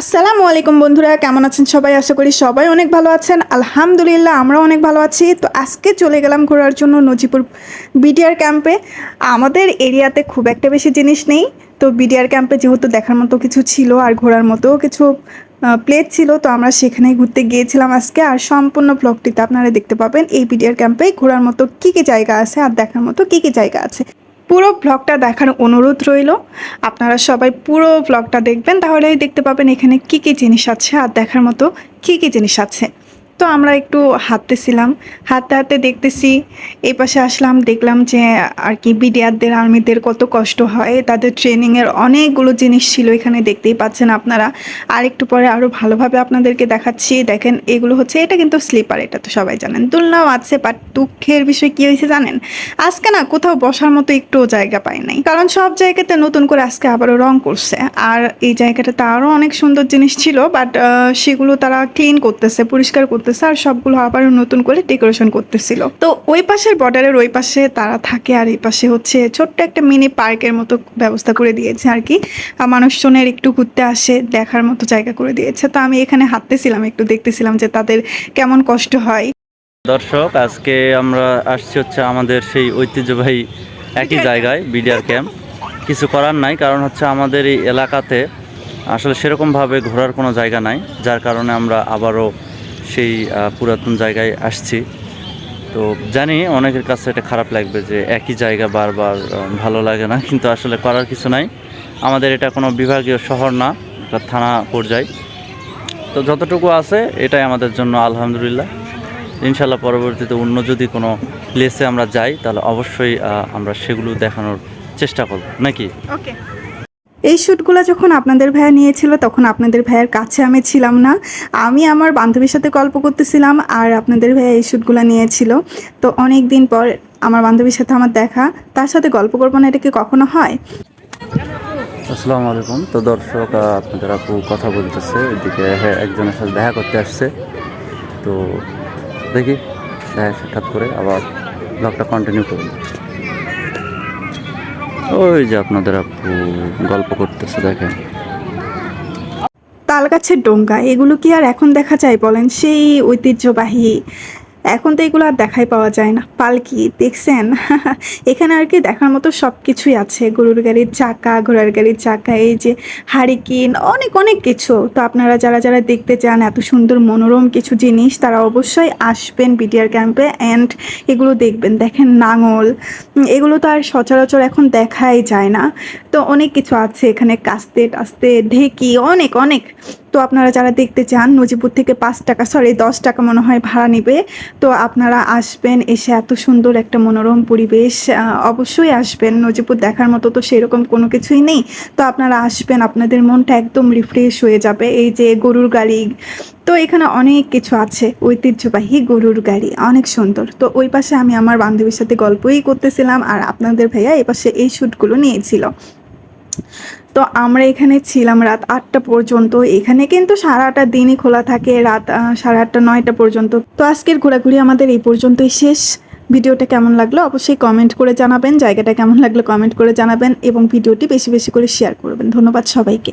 আসসালামু আলাইকুম বন্ধুরা, কেমন আছেন সবাই? আশা করি সবাই অনেক ভালো আছেন। আলহামদুলিল্লাহ, আমরাও অনেক ভালো আছি। তো আজকে চলে গেলাম ঘোরার জন্য নজিপুর বিডিআর ক্যাম্পে। আমাদের এরিয়াতে খুব একটা বেশি জিনিস নেই। তো বিডিআর ক্যাম্পে যেহেতু দেখার মতো কিছু ছিল আর ঘোরার মতো কিছু প্লেস ছিল, তো আমরা সেখানেই ঘুরতে গিয়েছিলাম আজকে। আর সম্পূর্ণ ব্লগটিতে আপনারা দেখতে পাবেন এই বিডিআর ক্যাম্পে ঘোরার মতো কী কী জায়গা আছে আর দেখার মতো কী কী জায়গা আছে। পুরো ব্লগটা দেখার অনুরোধ রইল। আপনারা সবাই পুরো ব্লগটা দেখবেন, তাহলেই দেখতে পাবেন এখানে কি কি জিনিস আছে আর দেখার মতো কি কি জিনিস আছে। তো আমরা একটু হাঁটতেছিলাম। হাঁটতে হাঁটতে দেখতেছি এই পাশে আসলাম, দেখলাম যে আর কি বিডিআরদের, আর্মিদের কত কষ্ট হয়। তাদের ট্রেনিংয়ের অনেকগুলো জিনিস ছিল এখানে দেখতেই পাচ্ছেন আপনারা। আর একটু পরে আরও ভালোভাবে আপনাদেরকে দেখাচ্ছি। দেখেন, এগুলো হচ্ছে, এটা কিন্তু স্লিপার এটা তো সবাই জানেন। দুলনাও আছে বাট দুঃখের বিষয় কী হয়েছে জানেন? আজকে না কোথাও বসার মতো একটুও জায়গা পাই নাই। কারণ সব জায়গাতে নতুন করে আজকে আবারও রং করছে। আর এই জায়গাটাতে আরও অনেক সুন্দর জিনিস ছিল বাট সেগুলো তারা ক্লিন করতেছে, পরিষ্কার করতেছে। আর সবগুলো আবার নতুন করে ডেকোরেশন করতেছিল। তো ওই পাশের বর্ডারের ওই পাশে তারা থাকে আর এই পাশে হচ্ছে ছোট্ট একটা মিনি পার্কের মতো ব্যবস্থা করে দিয়েছে আর কি। মানুষজনের একটু ঘুরতে আসে দেখার মতো জায়গা করে দিয়েছে। তো আমি এখানে হাঁটতেছিলাম একটু দেখতেছিলাম যে তাদের কেমন কষ্ট হয়। দর্শক আজকে আমরা আসছি হচ্ছে আমাদের সেই ঐতিহ্যবাহী একই জায়গায় বিডিআর ক্যাম্প কিছু করার নাই কারণ হচ্ছে আমাদের এই এলাকাতে আসলে সেরকমভাবে ঘোরার কোনো জায়গা নাই যার কারণে আমরা আবারও সেই পুরাতন জায়গায় আসছি। তো জানি অনেকের কাছে এটা খারাপ লাগবে যে একই জায়গা বারবার ভালো লাগে না, কিন্তু আসলে করার কিছু নাই। আমাদের এটা কোনো বিভাগীয় শহর না থানা পর্যায়। তো যতটুকু আছে, এটাই আমাদের জন্য আলহামদুলিল্লাহ। ইনশাল্লাহ পরবর্তীতে অন্য যদি কোনো প্লেসে আমরা যাই, তাহলে অবশ্যই আমরা সেগুলো দেখানোর চেষ্টা করব। নাকি? ওকে এই শ্যুটগুলো যখন আপনাদের ভাইয়া নিয়েছিল, তখন আপনাদের ভাইয়ের কাছে আমি ছিলাম না। আমি আমার বান্ধবীর সাথে গল্প করতেছিলাম আর আপনাদের ভাইয়া এই শ্যুটগুলো নিয়েছিল। তো অনেক দিন পর আমার বান্ধবীর সাথে আমার দেখা, তার সাথে গল্প করব না, এটা কি কখনো হয়? আসসালামু আলাইকুম। তো দর্শক আপনাদের আপু কথা বলতেছে, এদিকে হ্যাঁ একজনের সাথে দেখা করতে আসছে। তো দেখি, দেখা সাক্ষাৎ করে আবার ব্লগটা কন্টিনিউ করুন ওই যে আপনাদের আপু গল্প করতেছে, দেখেন। তালগাছের ডোঙ্গা, এগুলো কি আর এখন দেখা যায় বলেন? সেই ঐতিহ্যবাহী এখন তো এগুলো আর দেখাই পাওয়া যায় না। পালকি, দেখছেন? এখানে আর কি দেখার মতো সব কিছুই আছে। গরুর গাড়ির চাকা, ঘোড়ার গাড়ির চাকা, এই যে হারিকিন, অনেক অনেক কিছু। তো আপনারা যারা যারা দেখতে চান এত সুন্দর মনোরম কিছু জিনিস, তারা অবশ্যই আসবেন বিটিআর ক্যাম্পে অ্যান্ড এগুলো দেখবেন। দেখেন নাঙল এগুলো তো আর সচরাচর এখন দেখাই যায় না। তো অনেক কিছু আছে এখানে কাস্তে টাস্তে ঢেকি, অনেক অনেক। তো আপনারা যারা দেখতে চান নজিপুর থেকে পাঁচ টাকা সরি দশ টাকা মনে হয় ভাড়া নেবে, তো আপনারা আসবেন এসে এত সুন্দর একটা মনোরম পরিবেশ অবশ্যই আসবেন। নজিপুর দেখার মতো তো সেরকম কোনো কিছুই নেই। তো আপনারা আসবেন, আপনাদের মনটা একদম রিফ্রেশ হয়ে যাবে। এই যে গরুর গাড়ি, তো এখানে অনেক কিছু আছে, ঐতিহ্যবাহী গরুর গাড়ি, অনেক সুন্দর। তো ওই পাশে আমি আমার বান্ধবীর সাথে গল্পই করতেছিলাম, আর আপনাদের ভাইয়া এই পাশে এই শ্যুটগুলো নিয়েছিল। তো আমরা এখানে ছিলাম রাত আটটা পর্যন্ত। এখানে কিন্তু সারাটা দিনই খোলা থাকে, রাত সাড়ে আটটা, নয়টা পর্যন্ত। তো আজকের ঘোরাঘুরি আমাদের এই পর্যন্তই শেষ। ভিডিওটা কেমন লাগল অবশ্যই কমেন্ট করে জানাবেন। জায়গাটা কেমন লাগল কমেন্ট করে জানাবেন এবং ভিডিওটি বেশি বেশি করে শেয়ার করবেন। ধন্যবাদ সবাইকে।